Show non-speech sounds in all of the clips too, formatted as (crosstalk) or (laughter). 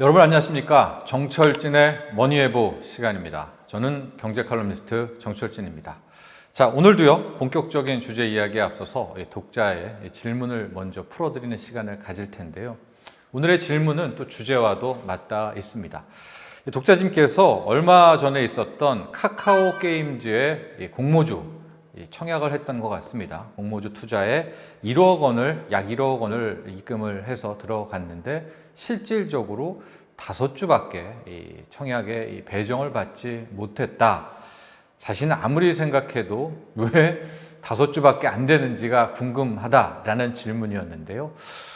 여러분 안녕하십니까? 정철진의 머니해보 시간입니다. 저는 경제 칼럼니스트 정철진입니다. 자 오늘도요 본격적인 주제 이야기에 앞서서 이 독자의 이 질문을 먼저 풀어드리는 시간을 가질 텐데요. 오늘의 질문은 또 주제와도 맞닿아 있습니다. 이 독자님께서 얼마 전에 있었던 카카오 게임즈의 이 공모주 이 청약을 했던 것 같습니다. 공모주 투자에 1억 원을 약 1억 원을 입금을 해서 들어갔는데 실질적으로 다섯 주밖에 이 청약에 이 배정을 받지 못했다. 자신은 아무리 생각해도 왜 다섯 주밖에 안 되는지가 궁금하다라는 질문이었는데요.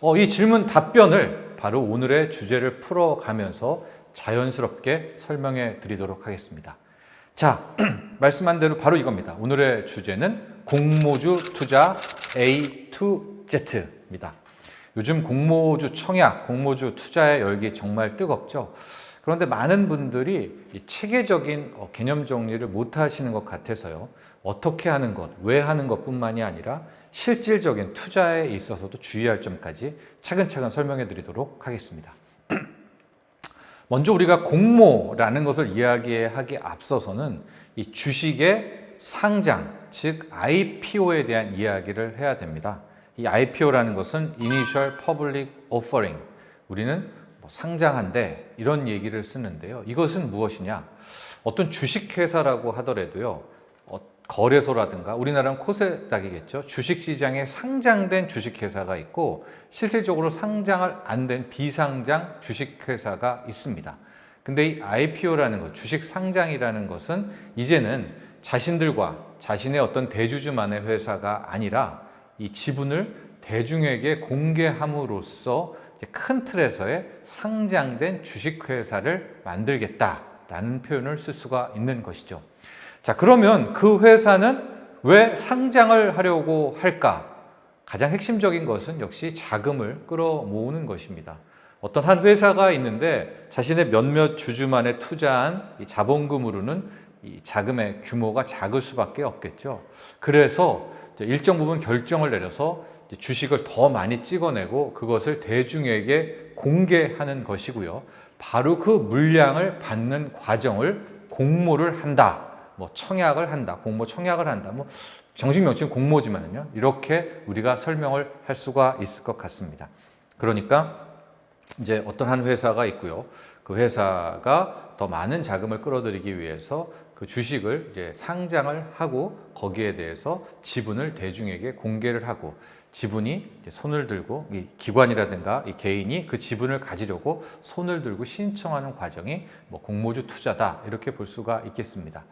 어, 이 질문 답변을 바로 오늘의 주제를 풀어가면서 자연스럽게 설명해 드리도록 하겠습니다. 자, (clears throat) 말씀한 대로 바로 이겁니다. 오늘의 주제는 공모주 투자 A2Z입니다. 요즘 공모주 청약, 공모주 투자의 열기 정말 뜨겁죠. 그런데 많은 분들이 이 체계적인 어, 개념 정리를 못 하시는 것 같아서요. 어떻게 하는 것, 왜 하는 것 뿐만이 아니라 실질적인 투자에 있어서도 주의할 점까지 차근차근 설명해 드리도록 하겠습니다. 먼저 우리가 공모라는 것을 이야기하기 앞서서는 이 주식의 상장, 즉 IPO에 대한 이야기를 해야 됩니다. 이 IPO라는 것은 Initial Public Offering. 우리는 뭐 상장한데 이런 얘기를 쓰는데요. 이것은 무엇이냐? 어떤 주식회사라고 하더라도요. 어, 거래소라든가 우리나라는 코세닥이겠죠. 주식시장에 상장된 주식회사가 있고 실질적으로 상장을 안 된 비상장 주식회사가 있습니다. 근데 이 IPO라는 것, 주식 상장이라는 것은 이제는 자신들과 자신의 어떤 대주주만의 회사가 아니라 이 지분을 대중에게 공개함으로써 큰 틀에서의 상장된 주식회사를 만들겠다라는 표현을 쓸 수가 있는 것이죠. 자, 그러면 그 회사는 왜 상장을 하려고 할까? 가장 핵심적인 것은 역시 자금을 끌어 모으는 것입니다. 어떤 한 회사가 있는데 자신의 몇몇 주주만에 투자한 이 자본금으로는 이 자금의 규모가 작을 수밖에 없겠죠. 그래서 일정 부분 결정을 내려서 주식을 더 많이 찍어내고 그것을 대중에게 공개하는 것이고요. 바로 그 물량을 받는 과정을 공모를 한다. 뭐 청약을 한다. 공모 청약을 한다. 뭐 정식 명칭 공모지만요. 이렇게 우리가 설명을 할 수가 있을 것 같습니다. 그러니까 이제 어떤 한 회사가 있고요. 그 회사가 더 많은 자금을 끌어들이기 위해서 그 주식을 이제 상장을 하고 거기에 대해서 지분을 대중에게 공개를 하고 지분이 손을 들고 이 기관이라든가 이 개인이 그 지분을 가지려고 손을 들고 신청하는 과정이 뭐 공모주 투자다 이렇게 볼 수가 있겠습니다.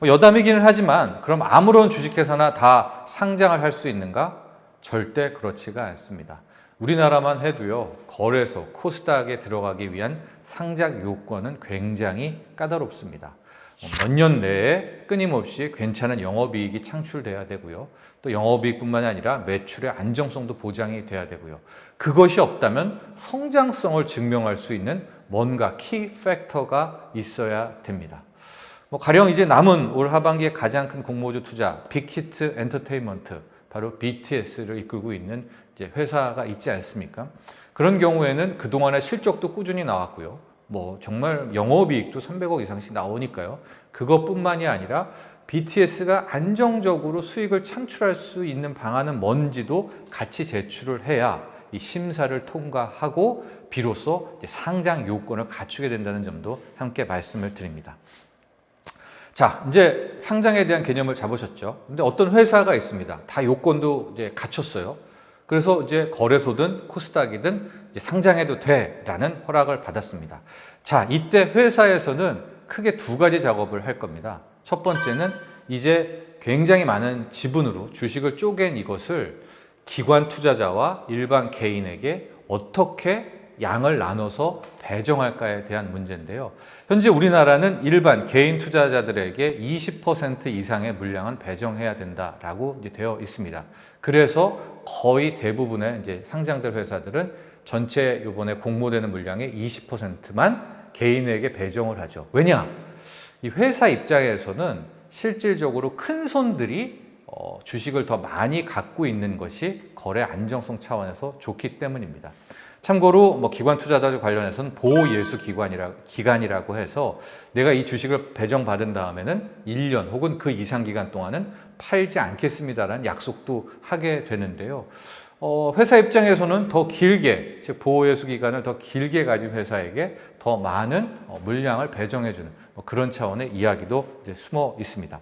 뭐 여담이기는 하지만 그럼 아무런 주식회사나 다 상장을 할 수 있는가? 절대 그렇지가 않습니다. 우리나라만 해도요 거래소 코스닥에 들어가기 위한 상장 요건은 굉장히 까다롭습니다. 몇 년 내에 끊임없이 괜찮은 영업이익이 창출돼야 되고요. 또 영업이익뿐만이 아니라 매출의 안정성도 보장이 돼야 되고요. 그것이 없다면 성장성을 증명할 수 있는 뭔가 키 팩터가 있어야 됩니다. 뭐 가령 이제 남은 올 하반기에 가장 큰 공모주 투자 빅히트 엔터테인먼트 바로 BTS를 이끌고 있는 회사가 있지 않습니까? 그런 경우에는 그동안의 실적도 꾸준히 나왔고요. 뭐 정말 영업이익도 300억 이상씩 나오니까요. 그것뿐만이 아니라 BTS가 안정적으로 수익을 창출할 수 있는 방안은 뭔지도 같이 제출을 해야 이 심사를 통과하고 비로소 상장 요건을 갖추게 된다는 점도 함께 말씀을 드립니다. 자, 이제 상장에 대한 개념을 잡으셨죠. 근데 어떤 회사가 있습니다. 다 요건도 이제 갖췄어요. 그래서 이제 거래소든 코스닥이든 상장해도 돼라는 허락을 받았습니다. 자, 이때 회사에서는 크게 두 가지 작업을 할 겁니다. 첫 번째는 이제 굉장히 많은 지분으로 주식을 쪼갠 이것을 기관 투자자와 일반 개인에게 어떻게 양을 나눠서 배정할까에 대한 문제인데요. 현재 우리나라는 일반 개인 투자자들에게 20% 이상의 물량은 배정해야 된다라고 되어 있습니다. 그래서 거의 대부분의 이제 상장될 회사들은 전체 요번에 공모되는 물량의 20%만 개인에게 배정을 하죠. 왜냐? 이 회사 입장에서는 실질적으로 큰 손들이 어, 주식을 더 많이 갖고 있는 것이 거래 안정성 차원에서 좋기 때문입니다. 참고로 뭐 기관 투자자 관련해서는 보호 예수 기관이라 기간이라고 해서 내가 이 주식을 배정받은 다음에는 1년 혹은 그 이상 기간 동안은 팔지 않겠습니다라는 약속도 하게 되는데요. 어, 회사 입장에서는 더 길게, 즉 보호예수 기간을 더 길게 가진 회사에게 더 많은 어, 물량을 배정해주는 뭐 그런 차원의 이야기도 숨어 있습니다.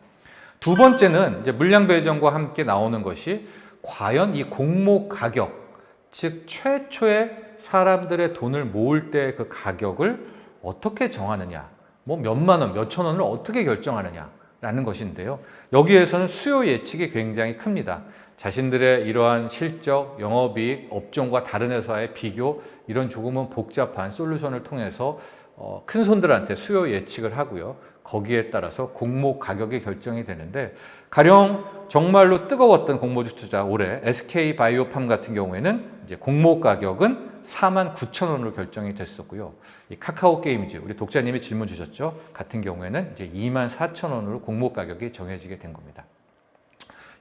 두 번째는 이제 물량 배정과 함께 나오는 것이 과연 이 공모 가격, 즉 최초의 사람들의 돈을 모을 때 그 가격을 어떻게 정하느냐, 뭐 몇만 원, 몇천 원을 어떻게 결정하느냐라는 것인데요. 여기에서는 수요 예측이 굉장히 큽니다. 자신들의 이러한 실적, 영업이익, 업종과 다른 회사의 비교 이런 조금은 복잡한 솔루션을 통해서 어, 큰 손들한테 수요 예측을 하고요. 거기에 따라서 공모 가격이 결정이 되는데 가령 정말로 뜨거웠던 공모주 투자 올해 SK 바이오팜 같은 경우에는 이제 공모 가격은 4만 9천 원으로 결정이 됐었고요. 이 카카오 게임즈 우리 독자님이 질문 주셨죠. 같은 경우에는 이제 2만 4천 원으로 공모 가격이 정해지게 된 겁니다.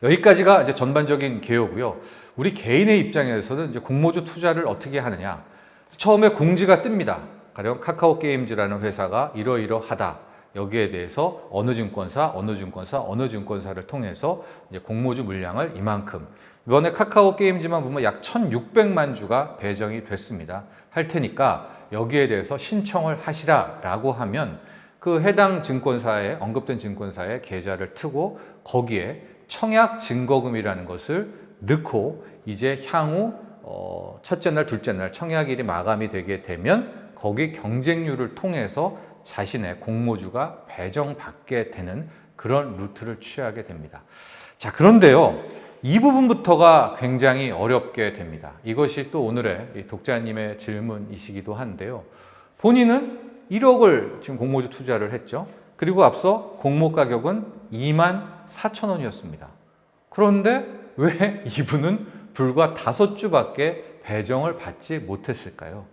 여기까지가 이제 전반적인 개요고요. 우리 개인의 입장에서는 이제 공모주 투자를 어떻게 하느냐. 처음에 공지가 뜹니다. 가령 카카오 게임즈라는 회사가 이러이러하다. 여기에 대해서 어느 증권사, 어느 증권사, 어느 증권사를 통해서 이제 공모주 물량을 이만큼. 이번에 카카오 게임즈만 보면 약 1,600만 주가 배정이 됐습니다. 할 테니까 여기에 대해서 신청을 하시라라고 하면 그 해당 증권사에 언급된 증권사의 계좌를 트고 거기에 청약 증거금이라는 것을 넣고 이제 향후 어, 첫째 날, 둘째 날 청약일이 마감이 되게 되면 거기 경쟁률을 통해서 자신의 공모주가 배정받게 되는 그런 루트를 취하게 됩니다. 자, 그런데요. 이 부분부터가 굉장히 어렵게 됩니다. 이것이 또 오늘의 독자님의 질문이시기도 한데요. 본인은 1억을 지금 공모주 투자를 했죠. 그리고 앞서 공모 가격은 2만 4천 원이었습니다. 그런데 왜 이분은 불과 다섯 주밖에 배정을 받지 못했을까요?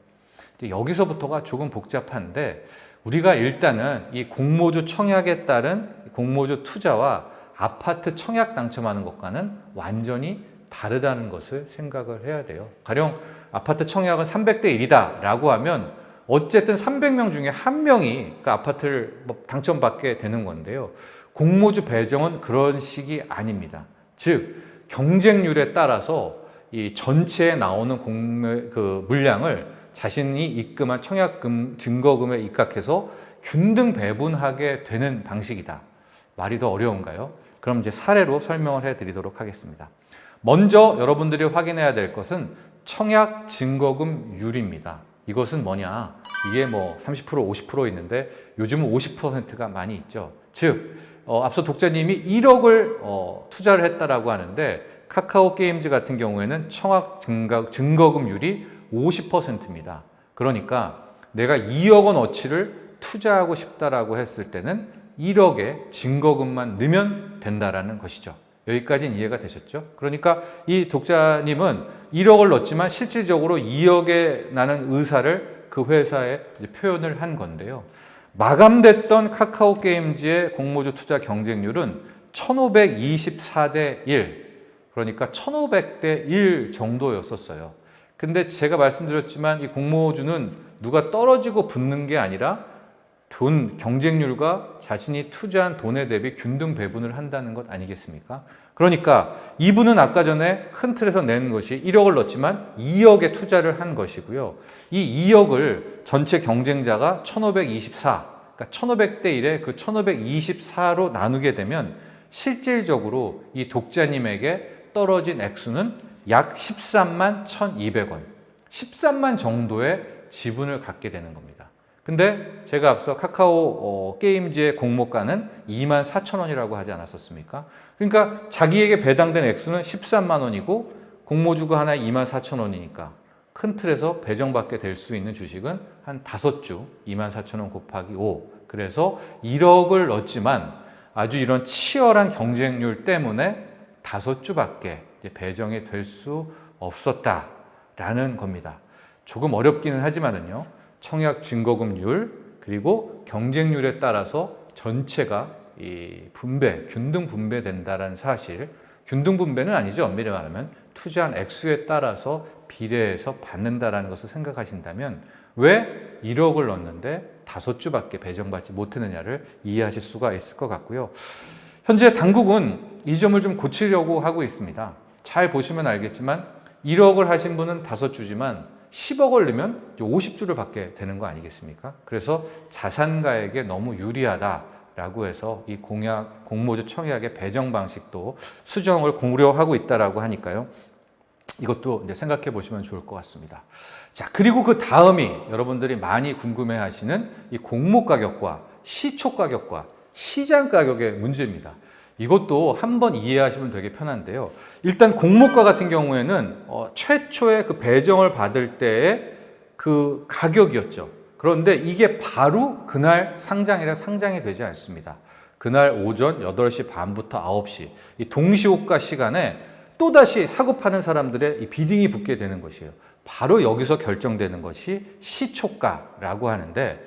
여기서부터가 조금 복잡한데 우리가 일단은 이 공모주 청약에 따른 공모주 투자와 아파트 청약 당첨하는 것과는 완전히 다르다는 것을 생각을 해야 돼요. 가령 아파트 청약은 300대 1이다 라고 하면 어쨌든 300명 중에 한 명이 그 아파트를 뭐 당첨받게 되는 건데요. 공모주 배정은 그런 식이 아닙니다. 즉 경쟁률에 따라서 이 전체에 나오는 공매 그 물량을 자신이 입금한 청약금 증거금에 입각해서 균등 배분하게 되는 방식이다. 말이 더 어려운가요? 그럼 이제 사례로 설명을 해 드리도록 하겠습니다. 먼저 여러분들이 확인해야 될 것은 청약 증거금률입니다. 이것은 뭐냐? 이게 뭐 30% 50% 있는데 요즘은 50%가 많이 있죠. 즉 어, 앞서 독자님이 1억을 어, 투자를 했다라고 하는데 카카오 게임즈 같은 경우에는 청약 증가, 증거금률이 50%입니다. 그러니까 내가 2억 원 어치를 투자하고 싶다라고 했을 때는 1억의 증거금만 넣으면 된다라는 것이죠. 여기까지는 이해가 되셨죠? 그러니까 이 독자님은 1억을 넣었지만 실질적으로 2억에 나는 의사를 그 회사에 표현을 한 건데요. 마감됐던 카카오 게임즈의 공모주 투자 경쟁률은 1524대 1, 그러니까 1500대 1 정도였었어요. 근데 제가 말씀드렸지만 이 공모주는 누가 떨어지고 붙는 게 아니라 돈 경쟁률과 자신이 투자한 돈에 대비 균등 배분을 한다는 것 아니겠습니까? 그러니까 이분은 아까 전에 큰 틀에서 낸 것이 1억을 넣었지만 2억에 투자를 한 것이고요. 이 2억을 전체 경쟁자가 1524, 그러니까 1500대 1에 그 1524로 나누게 되면 실질적으로 이 독자님에게 떨어진 액수는 약 13만 1200원, 13만 정도의 지분을 갖게 되는 겁니다. 근데 제가 앞서 카카오 어, 게임즈의 공모가는 2만 4천 원이라고 하지 않았었습니까? 그러니까 자기에게 배당된 액수는 13만 원이고 공모주가 하나에 2만 4천 원이니까 큰 틀에서 배정받게 될 수 있는 주식은 한 다섯 주 2만 4천 원 곱하기 5 그래서 1억을 넣었지만 아주 이런 치열한 경쟁률 때문에 다섯 주밖에 배정이 될 수 없었다라는 겁니다. 조금 어렵기는 하지만은요. 청약 증거금률 그리고 경쟁률에 따라서 전체가 이 분배, 균등 분배된다라는 사실. 균등 분배는 아니죠. 엄밀히 말하면 투자한 액수에 따라서 비례해서 받는다라는 것을 생각하신다면 왜 1억을 넣었는데 다섯 주밖에 배정받지 못했느냐를 이해하실 수가 있을 것 같고요. 현재 당국은 이 점을 좀 고치려고 하고 있습니다. 잘 보시면 알겠지만 1억을 하신 분은 다섯 주지만 10억을 넣으면 50주를 받게 되는 거 아니겠습니까? 그래서 자산가에게 너무 유리하다라고 해서 이 공약 공모주 청약의 배정 방식도 수정을 고려하고 있다라고 하니까요. 이것도 이제 생각해 보시면 좋을 것 같습니다. 자, 그리고 그 다음이 여러분들이 많이 궁금해 하시는 이 공모 가격과 시초 가격과 시장 가격의 문제입니다. 이것도 한번 이해하시면 되게 편한데요. 일단 공모가 같은 경우에는 어, 최초의 그 배정을 받을 때의 그 가격이었죠. 그런데 이게 바로 그날 상장이라 상장이 되지 않습니다. 그날 오전 8시 반부터 9시 이 동시호가 시간에 또다시 사고 파는 사람들의 이 비딩이 붙게 되는 것이에요. 바로 여기서 결정되는 것이 시초가라고 하는데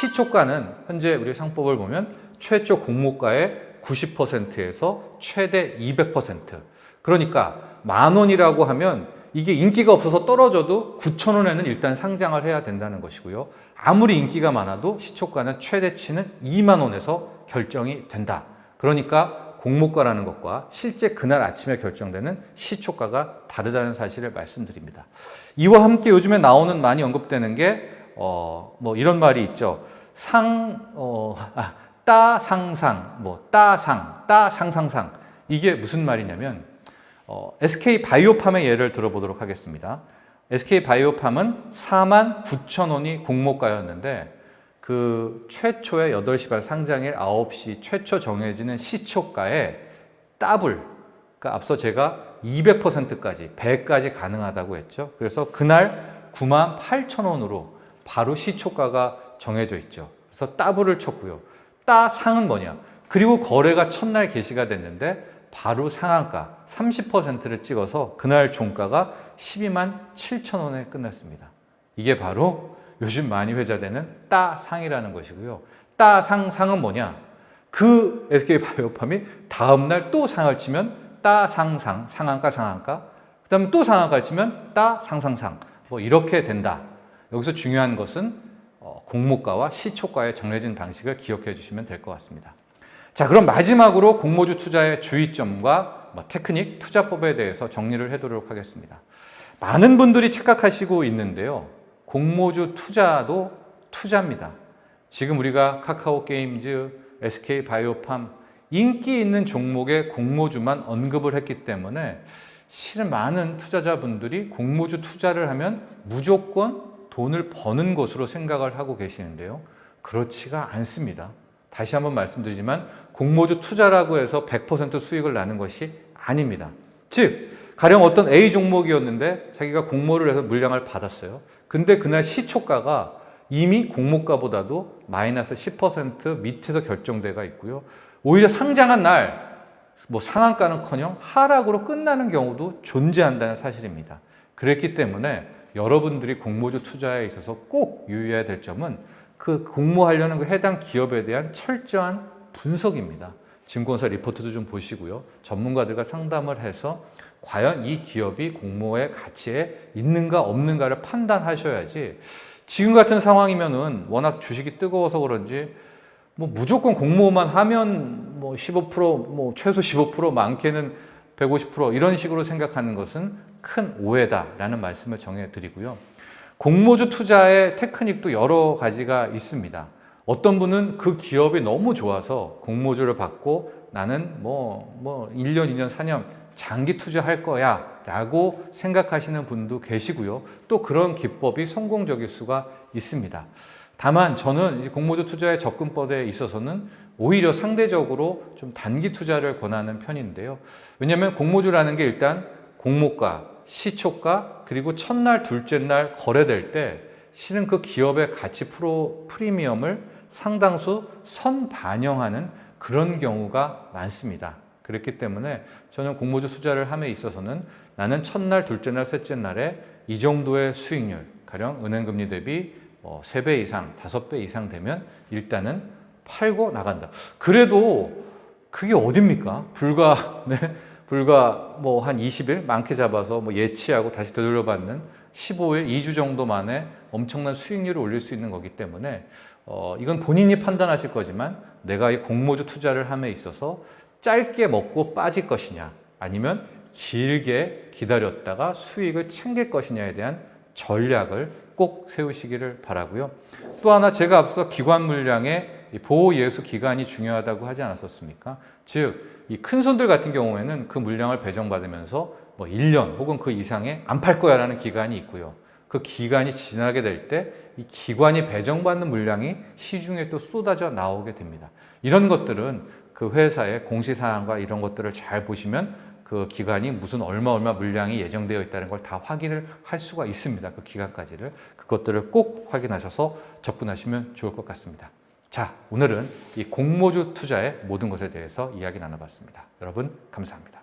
시초가는 현재 우리 상법을 보면 최초 공모가의 90%에서 최대 200%. 그러니까 만 원이라고 하면 이게 인기가 없어서 떨어져도 9천 원에는 일단 상장을 해야 된다는 것이고요. 아무리 인기가 많아도 시초가는 최대치는 2만 원에서 결정이 된다. 그러니까 공모가라는 것과 실제 그날 아침에 결정되는 시초가가 다르다는 사실을 말씀드립니다. 이와 함께 요즘에 나오는 많이 언급되는 게, 어, 뭐 이런 말이 있죠. 상, 어, 아, 따상상, 뭐 따상, 따상상상. 이게 무슨 말이냐면, 어, SK 바이오팜의 예를 들어보도록 하겠습니다. SK 바이오팜은 4만 9천 원이 공모가였는데, 그 최초의 8시 반 상장일 9시 최초 정해지는 시초가에 더블, 그러니까 앞서 제가 200%까지, 100까지 가능하다고 했죠. 그래서 그날 9만 8천 원으로 바로 시초가가 정해져 있죠. 그래서 더블을 쳤고요. 따 상은 뭐냐? 그리고 거래가 첫날 개시가 됐는데 바로 상한가 30%를 찍어서 그날 종가가 12만 7천 원에 끝났습니다. 이게 바로 요즘 많이 회자되는 따상이라는 것이고요. 따상상은 뭐냐? 그 SK 바이오팜이 다음날 또 상을 치면 따상상, 상한가, 상한가. 그 다음에 또 상한가 치면 따상상상. 뭐 이렇게 된다. 여기서 중요한 것은 어, 공모가와 시초가의 정해진 방식을 기억해 주시면 될 것 같습니다. 자, 그럼 마지막으로 공모주 투자의 주의점과 뭐 테크닉, 투자법에 대해서 정리를 해도록 하겠습니다. 많은 분들이 착각하시고 있는데요. 공모주 투자도 투자입니다. 지금 우리가 카카오 게임즈, SK 바이오팜 인기 있는 종목의 공모주만 언급을 했기 때문에 실은 많은 투자자분들이 공모주 투자를 하면 무조건 돈을 버는 것으로 생각을 하고 계시는데요. 그렇지가 않습니다. 다시 한번 말씀드리지만 공모주 투자라고 해서 100% 수익을 나는 것이 아닙니다. 즉, 가령 어떤 A 종목이었는데 자기가 공모를 해서 물량을 받았어요. 근데 그날 시초가가 이미 공모가보다도 마이너스 10% 밑에서 결정돼가 있고요. 오히려 상장한 날 뭐 상한가는커녕 하락으로 끝나는 경우도 존재한다는 사실입니다. 그랬기 때문에 여러분들이 공모주 투자에 있어서 꼭 유의해야 될 점은 그 공모하려는 그 해당 기업에 대한 철저한 분석입니다. 증권사 리포트도 좀 보시고요. 전문가들과 상담을 해서 과연 이 기업이 공모의 가치에 있는가 없는가를 판단하셔야지 지금 같은 상황이면은 워낙 주식이 뜨거워서 그런지 뭐 무조건 공모만 하면 뭐 15%뭐 최소 15% 많게는 150% 이런 식으로 생각하는 것은 큰 오해다라는 말씀을 정해 드리고요. 공모주 투자의 테크닉도 여러 가지가 있습니다. 어떤 분은 그 기업이 너무 좋아서 공모주를 받고 나는 뭐, 뭐 1년, 2년, 4년 장기 투자할 거야 라고 생각하시는 분도 계시고요. 또 그런 기법이 성공적일 수가 있습니다. 다만 저는 공모주 투자의 접근법에 있어서는 오히려 상대적으로 좀 단기 투자를 권하는 편인데요. 왜냐하면 공모주라는 게 일단 공모가, 시초가, 그리고 첫날, 둘째 날 거래될 때 실은 그 기업의 가치 프로, 프리미엄을 상당수 선 반영하는 그런 경우가 많습니다. 그렇기 때문에 저는 공모주 투자를 함에 있어서는 나는 첫날, 둘째 날, 셋째 날에 이 정도의 수익률, 가령 은행 금리 대비 뭐 3배 이상, 5배 이상 되면 일단은 팔고 나간다. 그래도 그게 어딥니까? 불과 (laughs) 네, 불과 뭐 한 20일 많게 잡아서 뭐 예치하고 다시 되돌려받는 15일, 2주 정도 만에 엄청난 수익률을 올릴 수 있는 거기 때문에 어, 이건 본인이 판단하실 거지만 내가 이 공모주 투자를 함에 있어서 짧게 먹고 빠질 것이냐 아니면 길게 기다렸다가 수익을 챙길 것이냐에 대한 전략을 꼭 세우시기를 바라고요. 또 하나 제가 앞서 기관 물량의 이 보호 예수 기간이 중요하다고 하지 않았었습니까? 즉, 이 큰 손들 같은 경우에는 그 물량을 배정받으면서 뭐 1년 혹은 그 이상에 안 팔 거야라는 기간이 있고요. 그 기간이 지나게 될 때 이 기관이 배정받는 물량이 시중에 또 쏟아져 나오게 됩니다. 이런 것들은 그 회사의 공시사항과 이런 것들을 잘 보시면 그 기간이 무슨 얼마 얼마 물량이 예정되어 있다는 걸 다 확인을 할 수가 있습니다. 그 기간까지를. 그것들을 꼭 확인하셔서 접근하시면 좋을 것 같습니다. 자, 오늘은 이 공모주 투자의 모든 것에 대해서 이야기 나눠봤습니다. 여러분, 감사합니다.